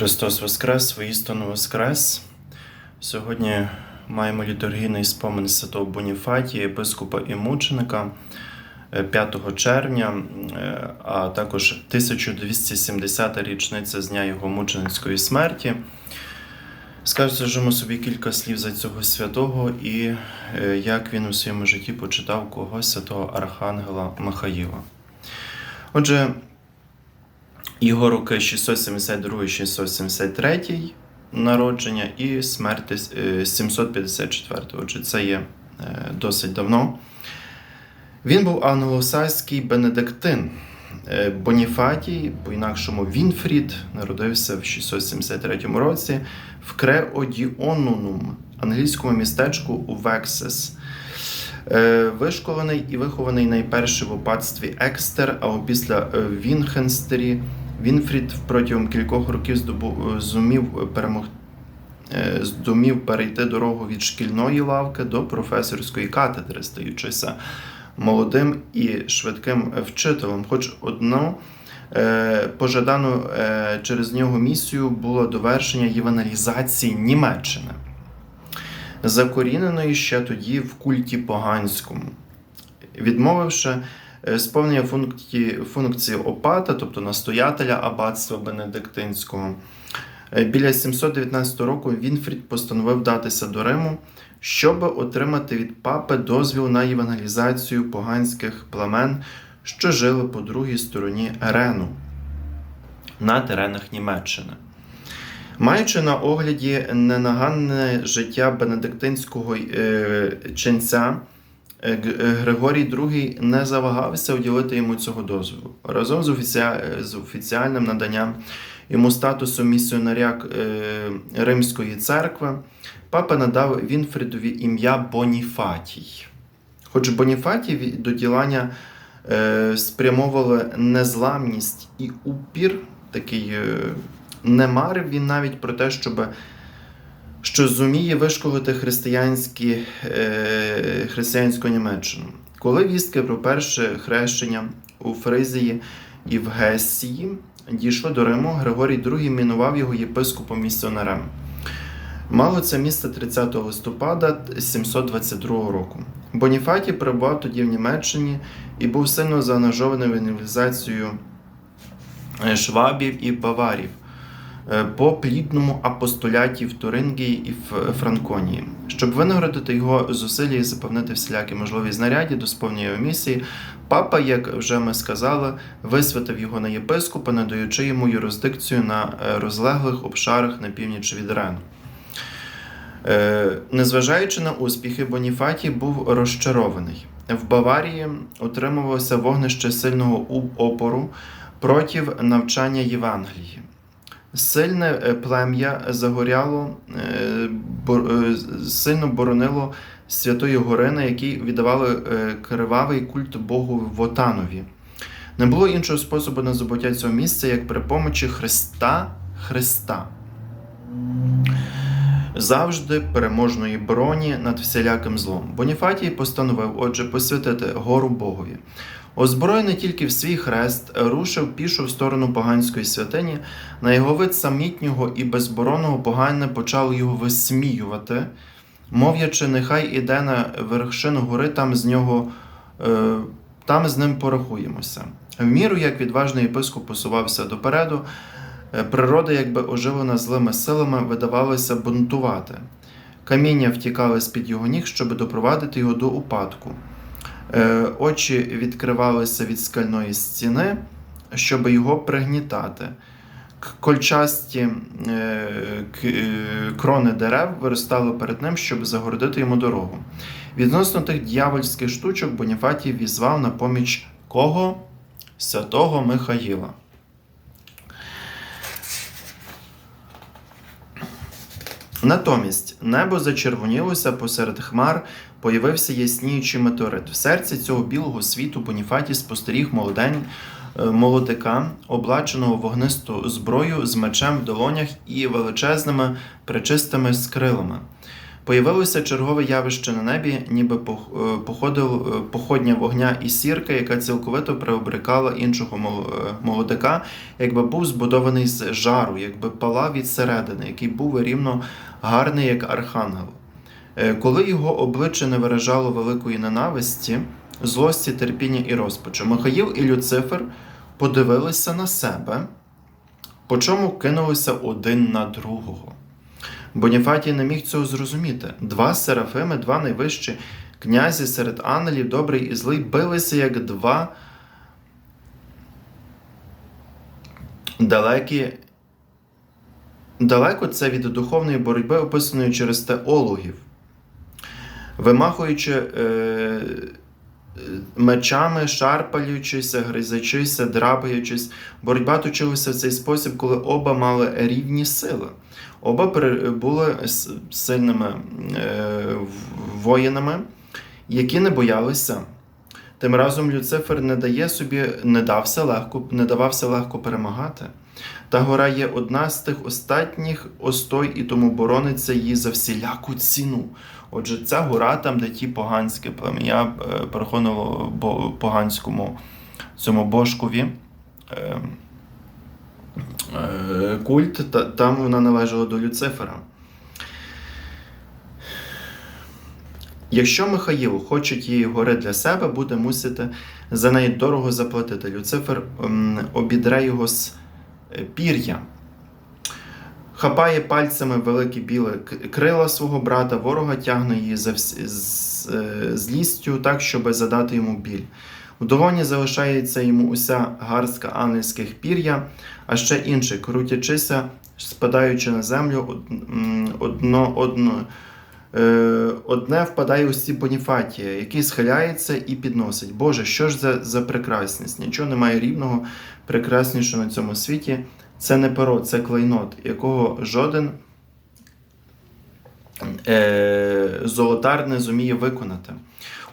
Христос Воскрес, воістину Воскрес. Сьогодні маємо літургійний спомин святого Боніфатія, єпископа і мученика е, 5 червня, е, а також 1270-та річниця з дня його мученицької смерті. Скажемо собі кілька слів за цього святого і е, як він у своєму житті почитав когось святого Архангела Михаїла. Отже, його роки 672-673 народження і смерти е, 754. Отже, це є е, досить давно. Він був англосайський бенедиктин. Е, Боніфатій, по-інакшому Вінфрід, народився в 673 році в Креодіонунум, англійському містечку у Вексес. Е, Вишколений і вихований найперше в опадстві Екстер, а опісля е, Вінхенстері. Вінфрід протягом кількох років е, зумів перемог, е, здумів перейти дорогу від шкільної лавки до професорської катедри, стаючися молодим і швидким вчителем. Хоч одну е, пожадану е, через нього місію було довершення євангелізації Німеччини, закоріненої ще тоді в культі поганському. Відмовивши е, сповнення функції, функції опата, тобто настоятеля аббатства Бенедиктинського. Е, Біля 719 року Вінфрід постановив датися до Риму, щоб отримати від папи дозвіл на євангелізацію поганських племен, що жили по другій стороні Рену на теренах Німеччини. Маючи на огляді ненаганне життя бенедиктинського е, ченця, е, е, Григорій II не завагався уділити йому цього дозволу. Разом з, офіція... з офіціальним наданням йому статусу місіонаря е, Римської церкви, папа надав Вінфрідові ім'я Боніфатій. Хоч Боніфатій до ділання е, спрямовували незламність і упір, такий е, не марив він навіть про те, щоб що зуміє вишколити християнські, е, християнську Німеччину. Коли вістки про перше хрещення у Фризії і в Гесії дійшло до Риму, Григорій II мінував його єпископом місіонерем. Мало це місце 30 листопада 722 року. Боніфатій перебував тоді в Німеччині і був сильно заангажований в евангелізацію е, швабів і баварів по плідному апостоляті в Турингії і в Франконії. Щоб винагородити його зусилля і запевнити всілякі можливі знаряді до сповнення місії, папа, як вже ми сказали, висвятив його на єпископа, надаючи йому юрисдикцію на е, розлеглих обшарах на північ від Рену. Е, Незважаючи на успіхи, Боніфатій був розчарований. В Баварії отримувалося вогнище сильного опору проти навчання Євангелії. Сильне е, плем'я загоряло, е, е, сильно боронило Святої Гори, на якій віддавали кривавий культ Богу Вотанові. Не було іншого способу на забуття цього місця, як при помочі Христа Христа. Завжди переможної броні над всіляким злом. Боніфатій постановив, отже, посвятити гору Богові. Озброєний тільки в свій хрест, рушив пішу в сторону поганської святині. На його вид самітнього і безборонного погане почало його висміювати, мовлячи, нехай іде на вершину гори, там з нього, е, там з ним порахуємося. В міру, як відважний єпископ посувався допереду, е, природа, якби оживлена злими силами, видавалася бунтувати. Каміння втікали з-під його ніг, щоб допровадити його до упадку. Е, Очі відкривалися від скальної стіни, щоб його пригнітати. Кольчасті е, е, крони дерев виростали перед ним, щоб загородити йому дорогу. Відносно тих дьявольських штучок Боніфатій візвав на поміч кого? Святого Михаїла. Натомість небо зачервонілося посеред хмар, появився ясніючий метеорит. В серці цього білого світу Боніфаті спостеріг молодень е, молодика, облаченого вогнисту зброю з мечем в долонях і величезними причистими скрилами. Появилося чергове явище на небі, ніби е, походив, е, походня вогня і сірка, яка цілковито преобрикала іншого е, молодика, якби був збудований з жару, якби палав від середини, який був рівно гарний, як архангел. Коли його обличчя не виражало великої ненависті, злості, терпіння і розпачу, Михаїл і Люцифер подивилися на себе, по чому кинулися один на другого. Боніфатій не міг цього зрозуміти. Два серафими, два найвищі князі серед ангелів, добрий і злий, билися як два далекі. Далеко це від духовної боротьби, описаної через теологів, вимахуючи е, мечами, шарпаючися, гризачися, драпаючись, боротьба точилася в цей спосіб, коли оба мали рівні сили. Оба були сильними е, воїнами, які не боялися. Тим разом Люцифер не дає собі, не дався легко, не давався легко перемагати. Та гора є одна з тих остатніх остой, і тому борониться її за всіляку ціну. Отже, ця гора, там, де ті поганські плем'я е, переходило бо- поганському цьому божкові. Е, е, культ, там вона належала до Люцифера. Якщо Михаїл хоче тієї гори для себе, буде мусити за неї дорого заплатити. Люцифер обідре його з пір'я, хапає пальцями великі біле крила свого брата, ворога тягне її за вс- з е, злістю так, щоб задати йому біль. В долоні залишається йому уся гарстка ангельських пір'я, а ще інші, крутячися, спадаючи на землю, одно, одно, е, одне впадає у Боніфатія, який схиляється і підносить. Боже, що ж за, за прекрасність? Нічого немає рівного, прекраснішого на цьому світі. Це не перо, це клейнот, якого жоден е, золотар не зуміє виконати.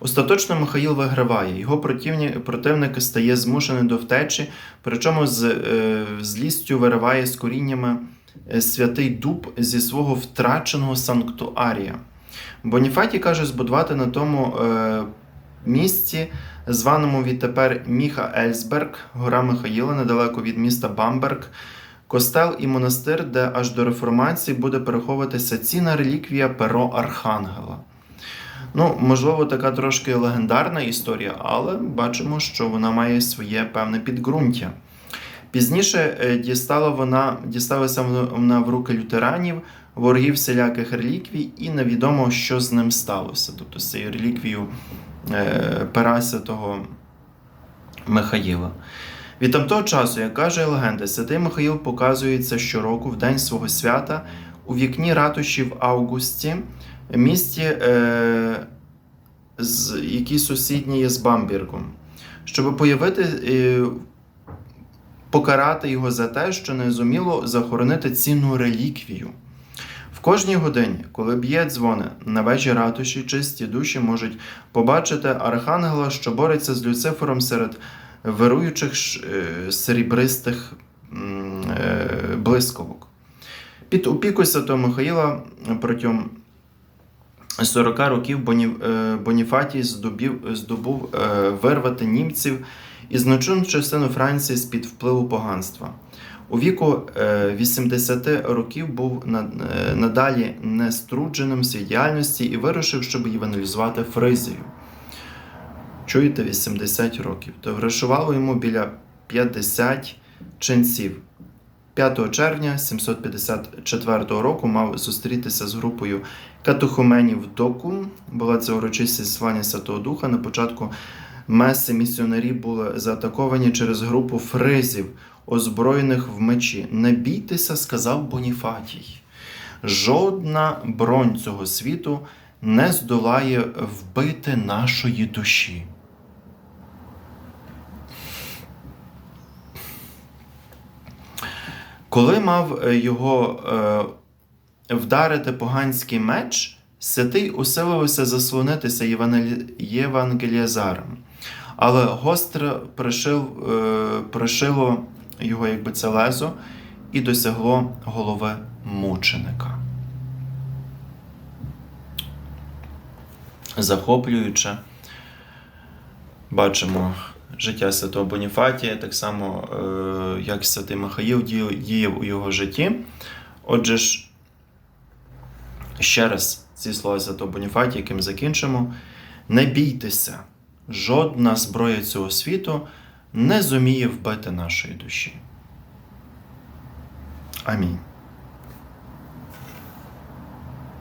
Остаточно Михаїл виграває, його противник стає змушений до втечі, причому з е, злістю вириває з коріннями е, святий дуб зі свого втраченого санктуарія. Боніфатій каже збудувати на тому е, місці, званому відтепер Міха Ельсберг, гора Михаїла, недалеко від міста Бамберг, костел і монастир, де аж до реформації буде переховуватися цінна реліквія перо Архангела. Ну, можливо, така трошки легендарна історія, але бачимо, що вона має своє певне підґрунтя. Пізніше е, дістала вона, дісталася вона в руки лютеранів, ворогів всіляких реліквій, і невідомо, що з ним сталося. Тобто з цією реліквією е, пера Михаїла. Від тамтого часу, як каже легенда, святий Михаїл показується щороку в день свого свята у вікні ратуші в Августі, місті, е, з, який сусідній є з Бамбергом, щоб появити, е, покарати його за те, що не зуміло захоронити цінну реліквію. Кожній годині, коли б'є дзвони на вежі ратуші, чисті душі можуть побачити архангела, що бореться з Люцифером серед вируючих е, срібристих е, блискавок. Під опікою Святого Михаїла протягом 40 років е, Боніфатій здобів, здобув вирвати німців і значну частину Франції з-під впливу поганства. У віку е, 80 років був е, надалі неструдженим своїй діяльності і вирішив, щоб євангелізувати Фризію. Чуєте, 80 років. Товаришувало йому біля 50 ченців. 5 червня 754 року мав зустрітися з групою катехуменів в Доку. Була це урочистість звання Святого Духа. На початку меси місіонарі були заатаковані через групу фризів, озброєних в мечі. Не бійтеся, сказав Боніфатій. Жодна бронь цього світу не здолає вбити нашої душі. Коли мав е, його е, вдарити поганський меч, святий усилився заслонитися Євангелі- Євангеліазаром. Але гостро пришив, е, пришило його якби це лезо і досягло голови мученика. захоплююче. Бачимо життя святого Боніфатія, так само, е, як святий Михаїл діяв, у його житті. Отже ж, ще раз ці слова святого Боніфатія, яким закінчимо. Не бійтеся, жодна зброя цього світу не зуміє вбити нашої душі. Амінь.